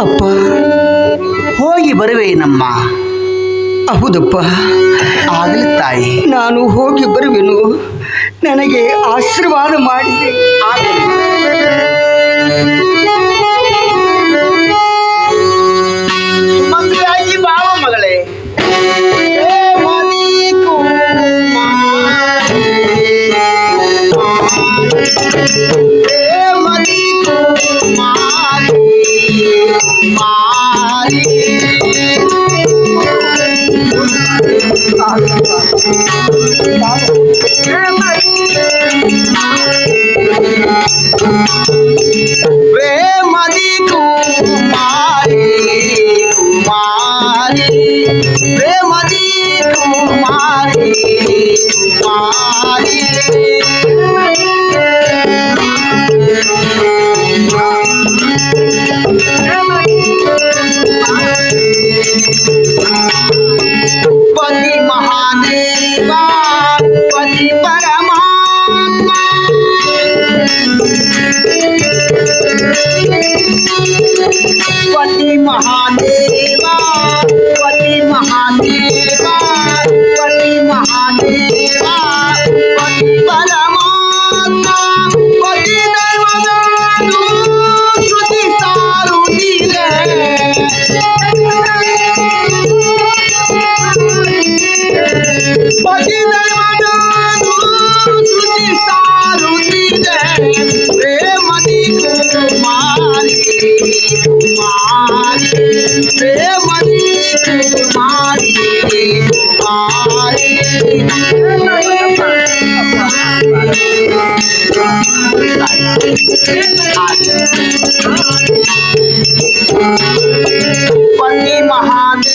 ಅಪ್ಪ ಹೋಗಿ ಬರುವೇನಮ್ಮ ಹೌದಪ್ಪ. ಆಗಲಿ ತಾಯಿ. ನಾನು ಹೋಗಿ ಬರುವೆನು. ನನಗೆ ಆಶೀರ್ವಾದ ಮಾಡಿ. ಸುಮಂಗಲಾಗಿ ಬಾವ ಮಗಳೇ. ಏ ಮದಿ ಕುಮಾರಿ ಪ್ರೇಮದಿ ಕುಮಾರಿ ಕುಮಾರಿ ಪತಿ ಮಹಾದೇವ ಪತಿ ಪರಮಾತ್ಮ ಪತಿ ಮಹಾದೇವ ಪತಿ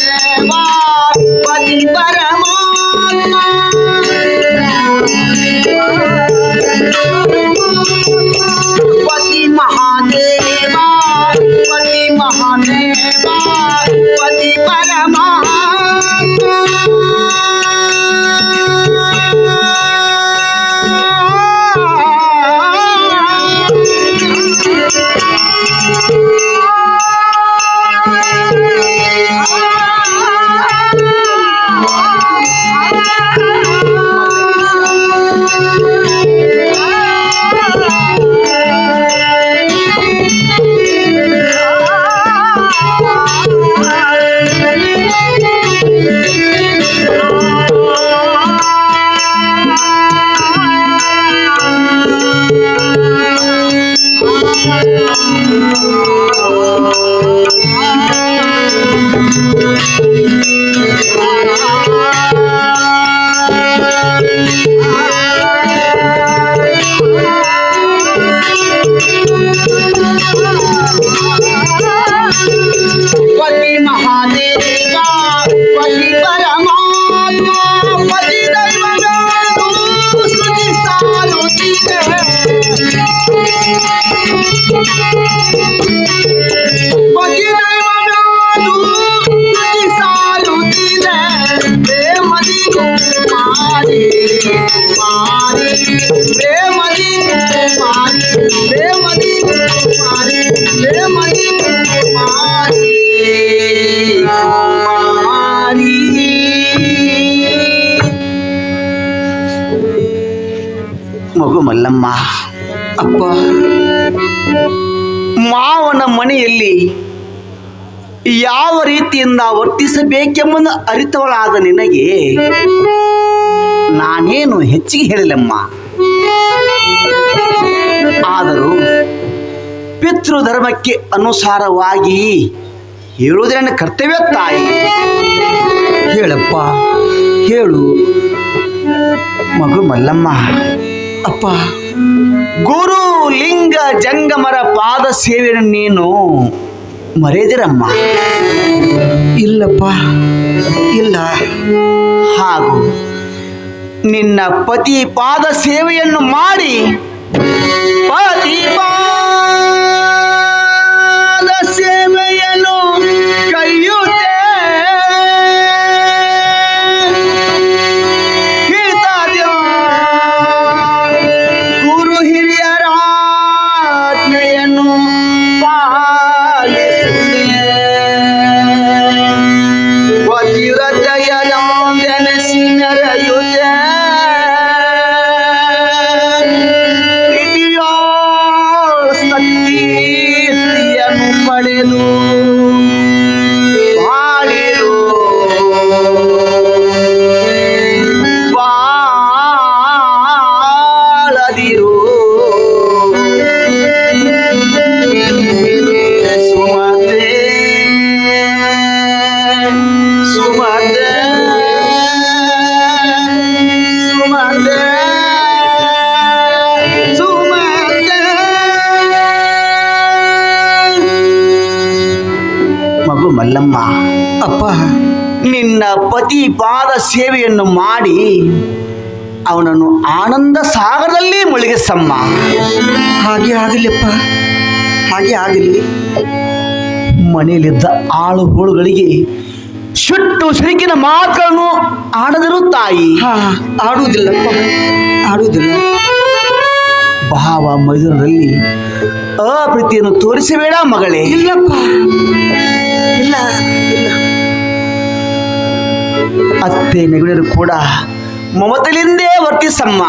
ಮಲ್ಲಮ್ಮ, ಅಪ್ಪ, ಮಾವನ ಮನೆಯಲ್ಲಿ ಯಾವ ರೀತಿಯಿಂದ ವರ್ತಿಸಬೇಕೆಂಬುದು ಅರಿತವಳಾದ ನಿನಗೆ ನಾನೇನು ಹೆಚ್ಚಿಗೆ ಹೇಳಿಲ್ಲಮ್ಮ. ಆದರೂ ಪಿತೃಧರ್ಮಕ್ಕೆ ಅನುಸಾರವಾಗಿ ಹೇಳುವುದೇ ನನ್ನ ಕರ್ತವ್ಯ ತಾಯಿ. ಹೇಳಪ್ಪ, ಹೇಳು. ಮಗು ಮಲ್ಲಮ್ಮ ಅಪ್ಪ. ಗುರು ಲಿಂಗ ಜಂಗಮರ ಪಾದ ಸೇವೆಯನ್ನು ನೀನು ಮರೆದಿರಮ್ಮ. ಇಲ್ಲಪ್ಪ. ಇಲ್ಲ. ಹಾಗೂ ನಿನ್ನ ಪತಿ ಪಾದ ಸೇವೆಯನ್ನು ಮಾಡಿ ಪತಿ ನಿನ್ನ ಪತಿ ಪಾದ ಸೇವೆಯನ್ನು ಮಾಡಿ ಅವನನ್ನು ಆನಂದ ಸಾಗರದಲ್ಲಿ ಮುಳುಗಿಸಮ್ಮ. ಹಾಗೆ ಆಗಲಿಪ್ಪ ಹಾಗೆ ಆಗಲಿ. ಮನೆಯಲ್ಲಿದ್ದ ಆಳು ಹೋಳುಗಳಿಗೆ ಸುಟ್ಟು ಸಿರಿಕಿನ ಮಾತುಗಳನ್ನು ಆಡದರು ತಾಯಿ. ಹಾ ಆಡುವುದಿಲ್ಲಪ್ಪ ಆಡುವುದಿಲ್ಲ. ಭಾವ ಮೈದುನರಲ್ಲಿ ಅಪ್ರೀತಿಯನ್ನು ತೋರಿಸಬೇಡ ಮಗಳೇ. ಇಲ್ಲಪ್ಪ ಇಲ್ಲ ಇಲ್ಲ. ಅತ್ತೆ ಮಗಳರು ಕೂಡ ಮಮತಲಿಂದೇ ವರ್ತಿಸಮ್ಮ.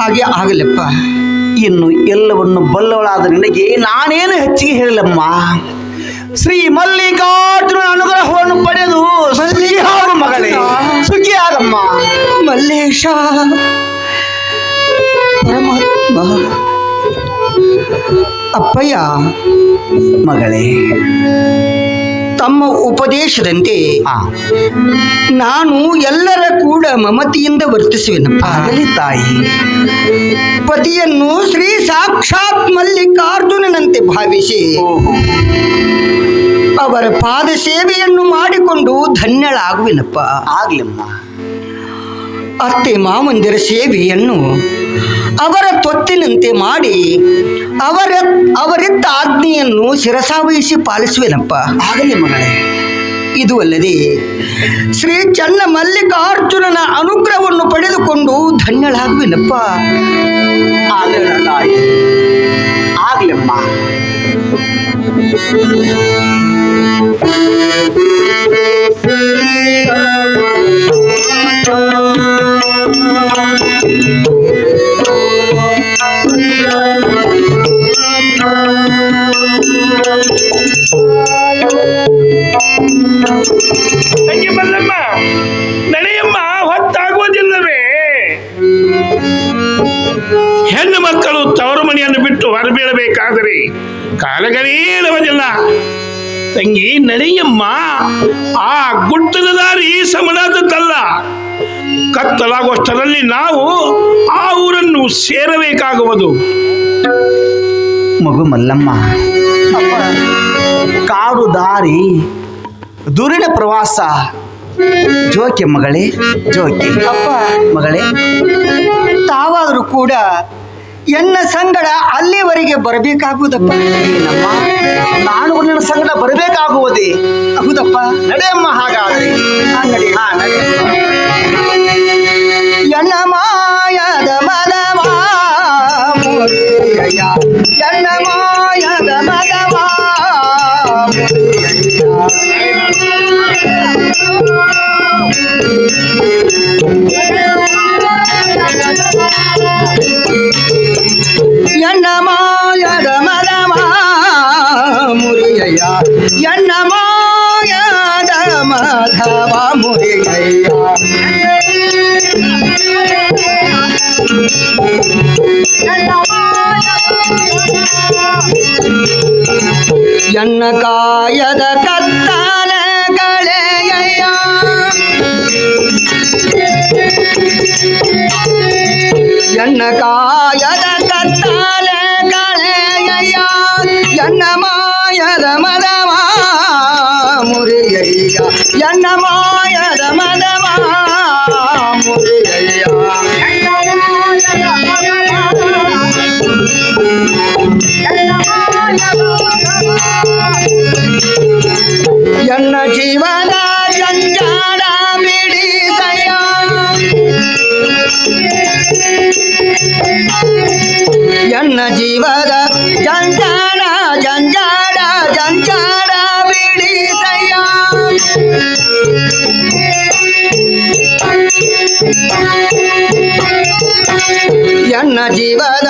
ಹಾಗೆ ಆಗಲಪ್ಪ. ಇನ್ನು ಎಲ್ಲವನ್ನು ಬಲ್ಲವಳಾದ ನಿನಗೆ ನಾನೇನು ಹೆಚ್ಚಿಗೆ ಹೇಳಲಮ್ಮ ಶ್ರೀ ಮಲ್ಲಿಕಾರ್ಜುನ ಅನುಗ್ರಹವನ್ನು ಪಡೆದು ಮಗಳೇ. ಸುಖಿ ಆಗಮ್ಮ. ಮಲ್ಲೇಶ. ಪರಮಾತ್ಮ. ಅಪ್ಪಯ್ಯ. ಮಗಳೇ. ತಮ್ಮ ಉಪದೇಶದಂತೆ ನಾನು ಎಲ್ಲರ ಕೂಡ ಮಮತಿಯಿಂದ ವರ್ತಿಸುವೆನಪ್ಪ. ಆಗಲಿ ತಾಯಿ. ಪತಿಯನ್ನು ಶ್ರೀ ಸಾಕ್ಷಾತ್ ಮಲ್ಲಿಕಾರ್ಜುನನಂತೆ ಭಾವಿಸಿ ಅವರ ಪಾದ ಸೇವೆಯನ್ನು ಮಾಡಿಕೊಂಡು ಧನ್ಯಳಾಗುವೆನಪ್ಪ. ಆಗ್ಲಮ್ಮ ಅತ್ತೆ ಮಾವಂದಿರ ಸೇವೆಯನ್ನು ಅವರ ತೊತ್ತಿನಂತೆ ಮಾಡಿ ಅವರ ಅವರಿದ್ದ ಆಜ್ಞೆಯನ್ನು ಶಿರಸಾವಹಿಸಿ ಪಾಲಿಸುವೆನಪ್ಪ. ಆಗಲಿ ಮಗಳೇ. ಇದು ಅಲ್ಲದೆ ಶ್ರೀ ಚನ್ನ ಮಲ್ಲಿಕಾರ್ಜುನನ ಅನುಗ್ರಹವನ್ನು ಪಡೆದುಕೊಂಡು ಧನ್ಯಳಾಗುವೆನಪ್ಪ. ಆಗಲಿ ತಾಯಿ. ಆಗ್ಲಮ್ಮ. ತಂಗಿ ಹೆಣ್ಣು ಮಕ್ಕಳು ತವರು ಮನೆಯನ್ನು ಬಿಟ್ಟು ಹೊರಬೀಳಬೇಕಾದರೆ ಕಾಲಗಳೇ ಇರುವುದಿಲ್ಲ ತಂಗಿ ನಡೆಯಮ್ಮ ಆ ಗುಟ್ಟದ ದಾರಿ ಸಮನಾದದ್ದಲ್ಲ. ಕತ್ತಲಾಗುವಷ್ಟರಲ್ಲಿ ನಾವು ಆ ಊರನ್ನು ಸೇರಬೇಕಾಗುವುದು. ಮಗು ಮಲ್ಲಮ್ಮ ಕಾಡು ದಾರಿ ದುರಿಣ ಪ್ರವಾಸ. ಜೋಕೆ ಮಗಳೇ ಜೋಕೆ. ಅಪ್ಪ. ಮಗಳೇ. ತಾವಾದರೂ ಕೂಡ ಎನ್ನ ಸಂಗಡ ಅಲ್ಲಿವರೆಗೆ ಬರಬೇಕಾಗುವುದಪ್ಪ? ನಾನು ಸಂಗಡ ಬರಬೇಕಾಗುವುದೇ? ಹೌದಪ್ಪ ನಡೆಯಮ್ಮ ಹಾಗಾದ್ರೆ. ನಡಿ. ಎನ್ನ ಕಾಯದ ಕತ್ತಲ ಕಳೆಯಯ್ಯ ಎನ್ನ ಕಾಯದ ಕತ್ತಲ ಕಳೆಯಯ್ಯ ಎನ್ನ ಮಾಯದ ಮದವ ಮುರಿಯಯ್ಯ ಎನ್ನ ಮಾಯದ ಜೀವನ ಬಿಡಿ ಬಿಡಿಸಯ್ಯ ಎನ್ನ ಜೀವದ ಜಂಜಾಡ ಜಂಜಾಡ ಜಂಜಾಡ ಬಿಡಿಸಯ್ಯ ಎನ್ನ ಜೀವದ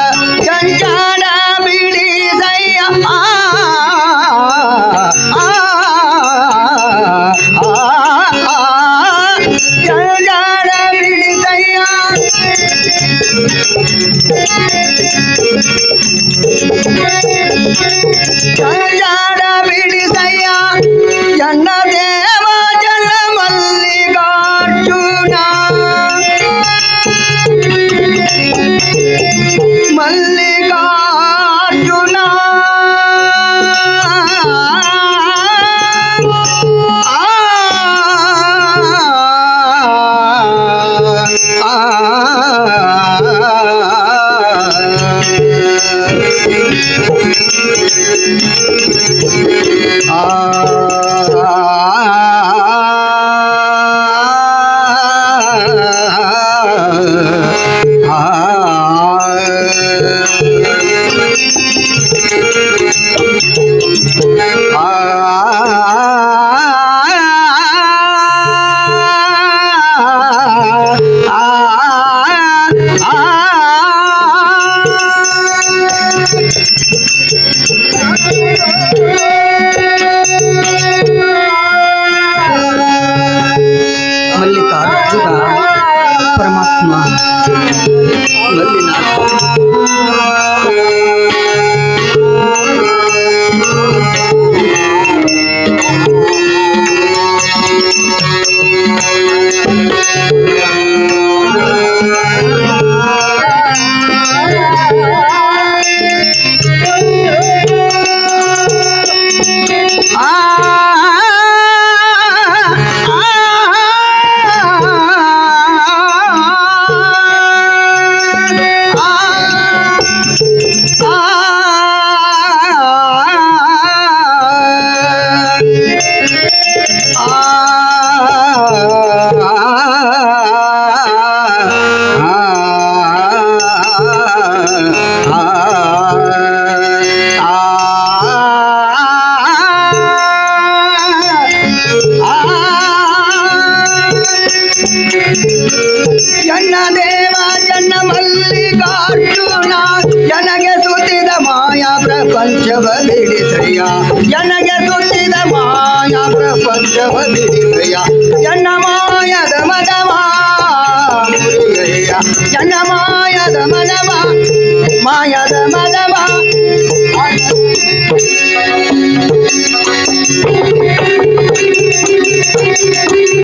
ಪ್ರಪಂಚವ ಬಿಡಿಸಯ್ಯ ನನಗೆ ಸುತ್ತಿದ ಮಾಯ ಪ್ರಪಂಚವ ಬಿಡಿ